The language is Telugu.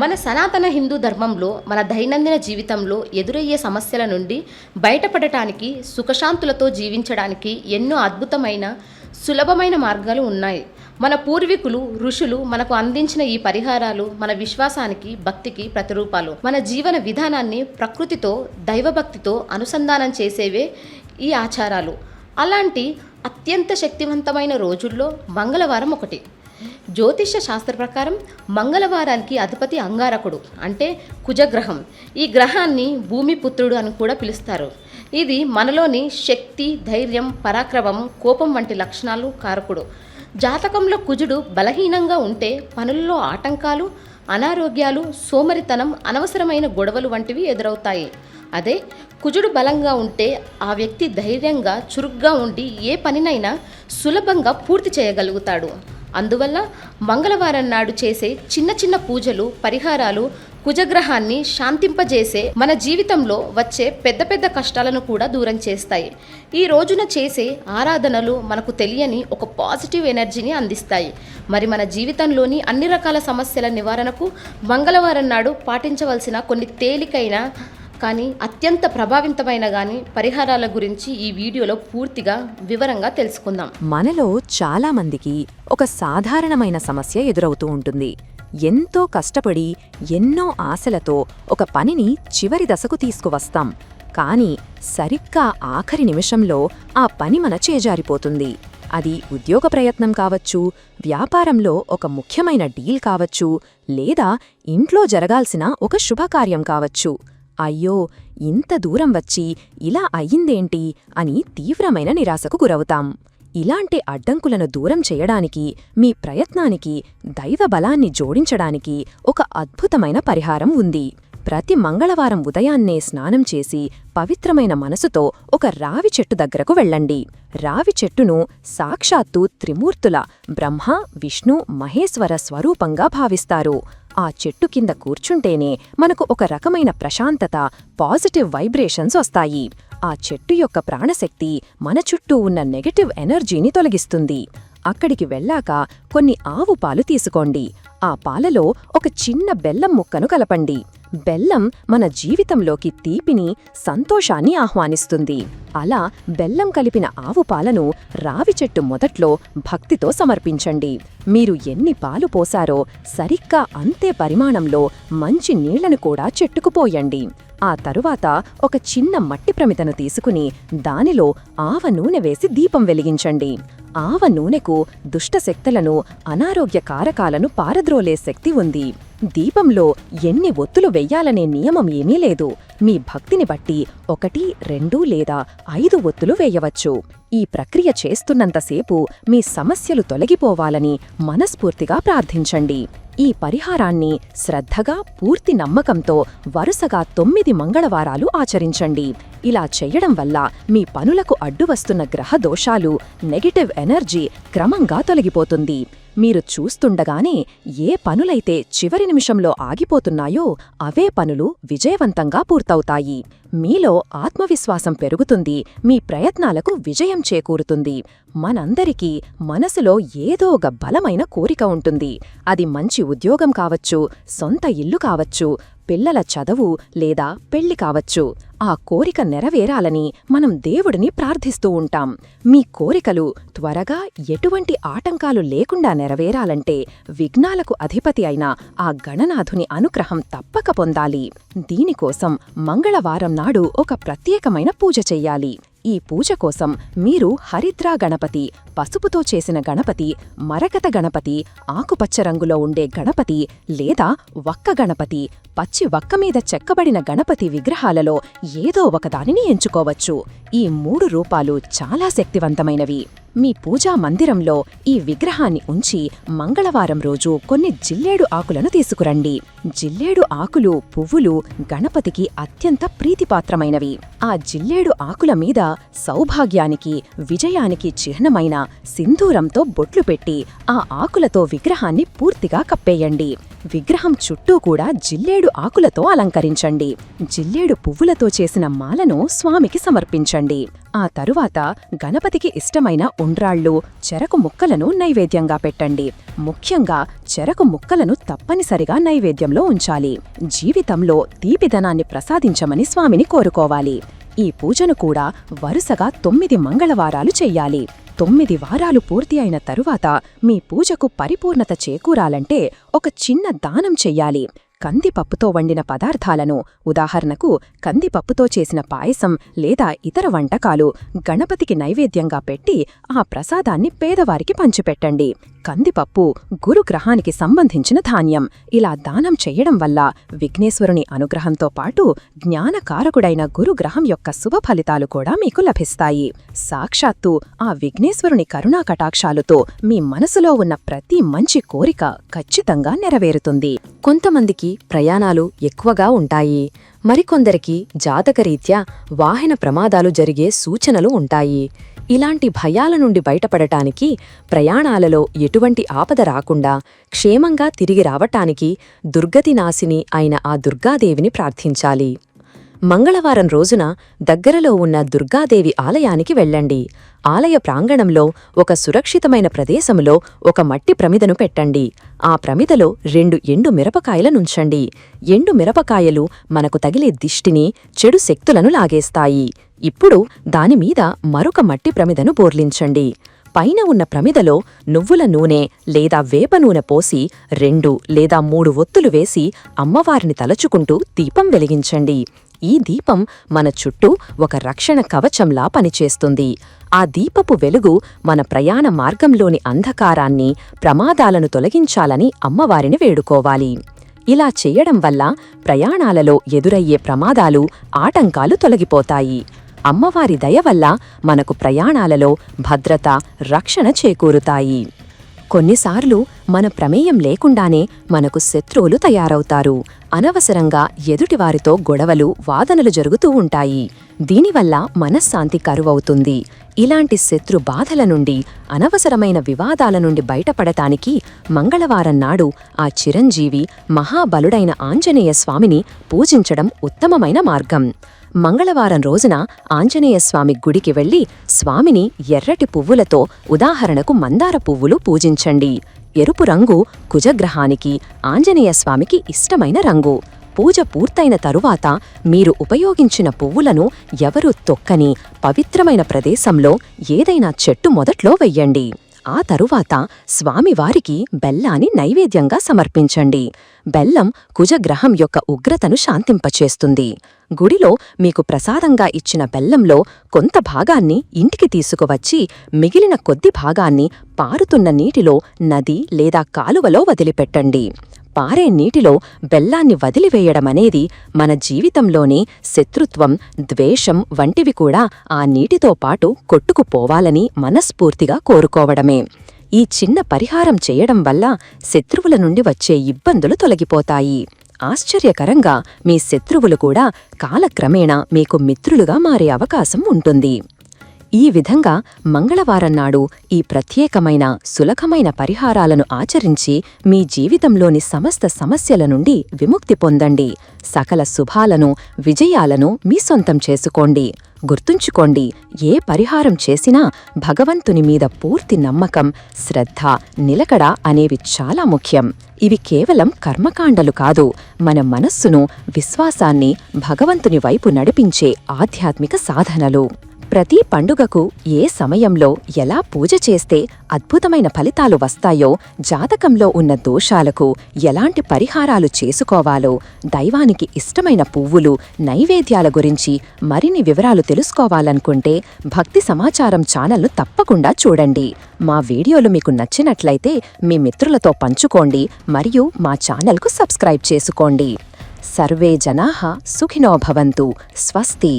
మన సనాతన హిందూ ధర్మంలో మన దైనందిన జీవితంలో ఎదురయ్యే సమస్యల నుండి బయటపడటానికి సుఖశాంతులతో జీవించడానికి ఎన్నో అద్భుతమైన సులభమైన మార్గాలు ఉన్నాయి. మన పూర్వీకులు ఋషులు మనకు అందించిన ఈ పరిహారాలు మన విశ్వాసానికి భక్తికి ప్రతిరూపాలు. మన జీవన విధానాన్ని ప్రకృతితో దైవభక్తితో అనుసంధానం చేసేవే ఈ ఆచారాలు. అలాంటి అత్యంత శక్తివంతమైన రోజుల్లో మంగళవారం ఒకటి. జ్యోతిష శాస్త్ర ప్రకారం మంగళవారానికి అధిపతి అంగారకుడు అంటే కుజగ్రహం. ఈ గ్రహాన్ని భూమి పుత్రుడు అని కూడా పిలుస్తారు. ఇది మనలోని శక్తి ధైర్యం పరాక్రమం కోపం వంటి లక్షణాలు కారకుడు. జాతకంలో కుజుడు బలహీనంగా ఉంటే పనుల్లో ఆటంకాలు అనారోగ్యాలు సోమరితనం అనవసరమైన గొడవలు వంటివి ఎదురవుతాయి. అదే కుజుడు బలంగా ఉంటే ఆ వ్యక్తి ధైర్యంగా చురుగ్గా ఉండి ఏ పనినైనా సులభంగా పూర్తి చేయగలుగుతాడు. అందువల్ల మంగళవారం నాడు చేసే చిన్న చిన్న పూజలు పరిహారాలు కుజగ్రహాన్ని శాంతింపజేసే మన జీవితంలో వచ్చే పెద్ద పెద్ద కష్టాలను కూడా దూరం చేస్తాయి. ఈ రోజున చేసే ఆరాధనలు మనకు తెలియని ఒక పాజిటివ్ ఎనర్జీని అందిస్తాయి. మరి మన జీవితంలోని అన్ని రకాల సమస్యల నివారణకు మంగళవారం నాడు పాటించవలసిన కొన్ని తేలికైన కానీ అత్యంత ప్రభావితమైన కానీ పరిహారాల గురించి ఈ వీడియోలో పూర్తిగా వివరంగా తెలుసుకుందాం. మనలో చాలామందికి ఒక సాధారణమైన సమస్య ఎదురవుతూ ఉంటుంది. ఎంతో కష్టపడి ఎన్నో ఆశలతో ఒక పనిని చివరి దశకు తీసుకువస్తాం. కానీ సరిగ్గా ఆఖరి నిమిషంలో ఆ పని మన చేజారిపోతుంది. అది ఉద్యోగ ప్రయత్నం కావచ్చు వ్యాపారంలో ఒక ముఖ్యమైన డీల్ కావచ్చు లేదా ఇంట్లో జరగాల్సిన ఒక శుభకార్యం కావచ్చు. అయ్యో ఇంత దూరం వచ్చి ఇలా అయ్యిందేంటి అని తీవ్రమైన నిరాశకు గురవుతాం. ఇలాంటి అడ్డంకులను దూరం చేయడానికి మీ ప్రయత్నానికి దైవ బలాన్ని జోడించడానికి ఒక అద్భుతమైన పరిహారం ఉంది. ప్రతి మంగళవారం ఉదయాన్నే స్నానం చేసి పవిత్రమైన మనసుతో ఒక రావి చెట్టు దగ్గరకు వెళ్ళండి. రావి చెట్టును సాక్షాత్తు త్రిమూర్తుల బ్రహ్మ విష్ణు మహేశ్వర స్వరూపంగా భావిస్తారు. ఆ చెట్టు కింద కూర్చుంటేనే మనకు ఒక రకమైన ప్రశాంతత పాజిటివ్ వైబ్రేషన్స్ వస్తాయి. ఆ చెట్టు యొక్క ప్రాణశక్తి మన చుట్టూ ఉన్న నెగటివ్ ఎనర్జీని తొలగిస్తుంది. అక్కడికి వెళ్ళాక కొన్ని ఆవు పాలు తీసుకోండి. ఆ పాలలో ఒక చిన్న బెల్లం ముక్కను కలపండి. బెల్లం మన జీవితంలోకి తీపిని సంతోషాన్ని ఆహ్వానిస్తుంది. అలా బెల్లం కలిపిన ఆవు పాలను రావి చెట్టు మొదట్లో భక్తితో సమర్పించండి. మీరు ఎన్ని పాలు పోసారో సరిగ్గా అంతే పరిమాణంలో మంచి నీళ్ళను కూడా చెట్టుకుపోయండి ఆ తరువాత ఒక చిన్న మట్టి ప్రమితను తీసుకుని దానిలో ఆవ నూనె వేసి దీపం వెలిగించండి. ఆవ నూనెకు దుష్టశక్తులను అనారోగ్య కారకాలను పారద్రోలే శక్తి ఉంది. దీపంలో ఎన్ని ఒత్తులు వెయ్యాలనే నియమం ఏమీ లేదు. మీ భక్తిని బట్టి ఒకటి రెండు లేదా ఐదు ఒత్తులు వేయవచ్చు. ఈ ప్రక్రియ చేస్తున్నంతసేపు మీ సమస్యలు తొలగిపోవాలని మనస్ఫూర్తిగా ప్రార్థించండి. ఈ పరిహారాన్ని శ్రద్ధగా పూర్తి నమ్మకంతో వరుసగా తొమ్మిది మంగళవారాలు ఆచరించండి. ఇలా చేయడం వల్ల మీ పనులకు అడ్డువస్తున్న గ్రహ దోషాలు నెగటివ్ ఎనర్జీ క్రమంగా తొలగిపోతుంది. మీరు చూస్తుండగానే ఏ పనులైతే చివరి నిమిషంలో ఆగిపోతున్నాయో అవే పనులు విజయవంతంగా పూర్తవుతాయి. మీలో ఆత్మవిశ్వాసం పెరుగుతుంది మీ ప్రయత్నాలకు విజయం చేకూరుతుంది. మనందరికీ మనసులో ఏదో ఒక బలమైన కోరిక ఉంటుంది. అది మంచి ఉద్యోగం కావచ్చు సొంత ఇల్లు కావచ్చు పిల్లల చదువు లేదా పెళ్ళి కావచ్చు. ఆ కోరిక నెరవేరాలని మనం దేవుడిని ప్రార్థిస్తూ ఉంటాం. మీ కోరికలు త్వరగా ఎటువంటి ఆటంకాలు లేకుండా నెరవేరాలంటే విఘ్నాలకు అధిపతి అయిన ఆ గణనాథుని అనుగ్రహం తప్పక పొందాలి. దీనికోసం మంగళవారం నాడు ఒక ప్రత్యేకమైన పూజ చెయ్యాలి ఈ పూజ కోసం మీరు హరిద్రా గణపతి పసుపుతో చేసిన గణపతి మరకత గణపతి ఆకుపచ్చ రంగులో ఉండే గణపతి లేదా వక్క గణపతి పచ్చి వక్క మీద చెక్కబడిన గణపతి విగ్రహాలలో ఏదో ఒకదానిని ఎంచుకోవచ్చు. ఈ మూడు రూపాలు చాలా శక్తివంతమైనవి. మీ పూజా మందిరంలో ఈ విగ్రహాన్ని ఉంచి మంగళవారం రోజు కొన్ని జిల్లేడు ఆకులను తీసుకురండి. జిల్లేడు ఆకులు పువ్వులు గణపతికి అత్యంత ప్రీతిపాత్రమైనవి. ఆ జిల్లేడు ఆకుల మీద సౌభాగ్యానికి విజయానికి చిహ్నమైన సింధూరంతో బొట్లు పెట్టి ఆ ఆకులతో విగ్రహాన్ని పూర్తిగా కప్పేయండి. విగ్రహం చుట్టూ కూడా జిల్లేడు ఆకులతో అలంకరించండి. జిల్లేడు పువ్వులతో చేసిన మాలను స్వామికి సమర్పించండి. ఆ తరువాత గణపతికి ఇష్టమైన ఉండ్రాళ్ళు చెరకు ముక్కలను నైవేద్యంగా పెట్టండి. ముఖ్యంగా చెరకు ముక్కలను తప్పనిసరిగా నైవేద్యంలో ఉంచాలి. జీవితంలో తీపిదనాన్ని ప్రసాదించమని స్వామిని కోరుకోవాలి. ఈ పూజను కూడా వరుసగా తొమ్మిది మంగళవారాలు చెయ్యాలి. తొమ్మిది వారాలు పూర్తి అయిన తరువాత మీ పూజకు పరిపూర్ణత చేకూరాలంటే ఒక చిన్న దానం చెయ్యాలి. కందిపప్పుతో వండిన పదార్థాలను ఉదాహరణకు కందిపప్పుతో చేసిన పాయసం లేదా ఇతర వంటకాలు గణపతికి నైవేద్యంగా పెట్టి ఆ ప్రసాదాన్ని పేదవారికి పంచిపెట్టండి. కందిపప్పు గురుగ్రహానికి సంబంధించిన ధాన్యం. ఇలా దానం చెయ్యడం వల్ల విఘ్నేశ్వరుని అనుగ్రహంతో పాటు జ్ఞానకారకుడైన గురుగ్రహం యొక్క శుభ ఫలితాలు కూడా మీకు లభిస్తాయి. సాక్షాత్తు ఆ విఘ్నేశ్వరుని కరుణా కటాక్షాలతో మీ మనసులో ఉన్న ప్రతి మంచి కోరిక ఖచ్చితంగా నెరవేరుతుంది. కొంతమందికి ప్రయాణాలు ఎక్కువగా ఉంటాయి. మరికొందరికి జాతకరీత్యా వాహన ప్రమాదాలు జరిగే సూచనలు ఉంటాయి. ఇలాంటి భయాల నుండి బయటపడటానికి ప్రయాణాలలో ఎటువంటి ఆపద రాకుండా క్షేమంగా తిరిగి రావటానికి దుర్గతినాశిని అయిన ఆ దుర్గాదేవిని ప్రార్థించాలి. మంగళవారం రోజున దగ్గరలో ఉన్న దుర్గాదేవి ఆలయానికి వెళ్ళండి. ఆలయ ప్రాంగణంలో ఒక సురక్షితమైన ప్రదేశములో ఒక మట్టి ప్రమిదను పెట్టండి. ఆ ప్రమిదలో రెండు ఎండు మిరపకాయలనుంచండి ఎండు మిరపకాయలు మనకు తగిలే దిష్టిని చెడు శక్తులను లాగేస్తాయి. ఇప్పుడు దానిమీద మరొక మట్టి ప్రమిదను బోర్లించండి. పైన ఉన్న ప్రమిదలో నువ్వుల నూనె లేదా వేప నూనె పోసి రెండు లేదా మూడు ఒత్తులు వేసి అమ్మవారిని తలచుకుంటూ దీపం వెలిగించండి. ఈ దీపం మన చుట్టూ ఒక రక్షణ కవచంలా పనిచేస్తుంది. ఆ దీపపు వెలుగు మన ప్రయాణ మార్గంలోని అంధకారాన్ని ప్రమాదాలను తొలగించాలని అమ్మవారిని వేడుకోవాలి. ఇలా చేయడం వల్ల ప్రయాణాలలో ఎదురయ్యే ప్రమాదాలు ఆటంకాలు తొలగిపోతాయి. అమ్మవారి దయ వల్ల మనకు ప్రయాణాలలో భద్రత రక్షణ చేకూరుతాయి. కొన్నిసార్లు మన ప్రమేయం లేకుండానే మనకు శత్రువులు తయారవుతారు. అనవసరంగా ఎదుటివారితో గొడవలు వాదనలు జరుగుతూ ఉంటాయి. దీనివల్ల మనశ్శాంతి కరువవుతుంది. ఇలాంటి శత్రు బాధల నుండి అనవసరమైన వివాదాల నుండి బయటపడటానికి మంగళవారం నాడు ఆ చిరంజీవి మహాబలుడైన ఆంజనేయ స్వామిని పూజించడం ఉత్తమమైన మార్గం. మంగళవారం రోజున ఆంజనేయస్వామి గుడికి వెళ్ళి స్వామిని ఎర్రటి పువ్వులతో ఉదాహరణకు మందార పువ్వులు పూజించండి. ఎరుపు రంగు కుజగ్రహానికి ఆంజనేయస్వామికి ఇష్టమైన రంగు. పూజ పూర్తయిన తరువాత మీరు ఉపయోగించిన పువ్వులను ఎవరూ తొక్కని పవిత్రమైన ప్రదేశంలో ఏదైనా చెట్టు మొదట్లో వెయ్యండి. ఆ తరువాత స్వామివారికి బెల్లాన్ని నైవేద్యంగా సమర్పించండి. బెల్లం కుజగ్రహం యొక్క ఉగ్రతను శాంతింపచేస్తుంది. గుడిలో మీకు ప్రసాదంగా ఇచ్చిన బెల్లంలో కొంత భాగాన్ని ఇంటికి తీసుకువచ్చి మిగిలిన కొద్ది భాగాన్ని పారుతున్న నీటిలో నది లేదా కాలువలో వదిలిపెట్టండి. పారే నీటిలో బెల్లాన్ని వదిలివేయడమనేది మన జీవితంలోని శత్రుత్వం ద్వేషం వంటివి కూడా ఆ నీటితో పాటు కొట్టుకుపోవాలని మనస్ఫూర్తిగా కోరుకోవడమే. ఈ చిన్న పరిహారం చేయడం వల్ల శత్రువుల నుండి వచ్చే ఇబ్బందులు తొలగిపోతాయి. ఆశ్చర్యకరంగా మీ శత్రువులు కూడా కాలక్రమేణా మీకు మిత్రులుగా మారే అవకాశం ఉంటుంది. ఈ విధంగా మంగళవారం నాడు ఈ ప్రత్యేకమైన సులభమైన పరిహారాలను ఆచరించి మీ జీవితంలోని సమస్త సమస్యల నుండి విముక్తి పొందండి. సకల శుభాలను విజయాలను మీ సొంతం చేసుకోండి. గుర్తుంచుకోండి ఏ పరిహారం చేసినా భగవంతుని మీద పూర్తి నమ్మకం శ్రద్ధ నిలకడ అనేవి చాలా ముఖ్యం. ఇవి కేవలం కర్మకాండలు కాదు మన మనస్సును విశ్వాసాన్ని భగవంతుని వైపు నడిపించే ఆధ్యాత్మిక సాధనలు. ప్రతి పండుగకు ఏ సమయంలో ఎలా పూజ చేస్తే అద్భుతమైన ఫలితాలు వస్తాయో జాతకంలో ఉన్న దోషాలకు ఎలాంటి పరిహారాలు చేసుకోవాలో దైవానికి ఇష్టమైన పువ్వులు నైవేద్యాల గురించి మరిన్ని వివరాలు తెలుసుకోవాలనుకుంటే భక్తి సమాచారం ఛానల్ను తప్పకుండా చూడండి. మా వీడియోలు మీకు నచ్చినట్లయితే మీ మిత్రులతో పంచుకోండి మరియు మా ఛానల్కు సబ్స్క్రైబ్ చేసుకోండి. సర్వే జనాః సుఖినో భవంతు. స్వస్తి.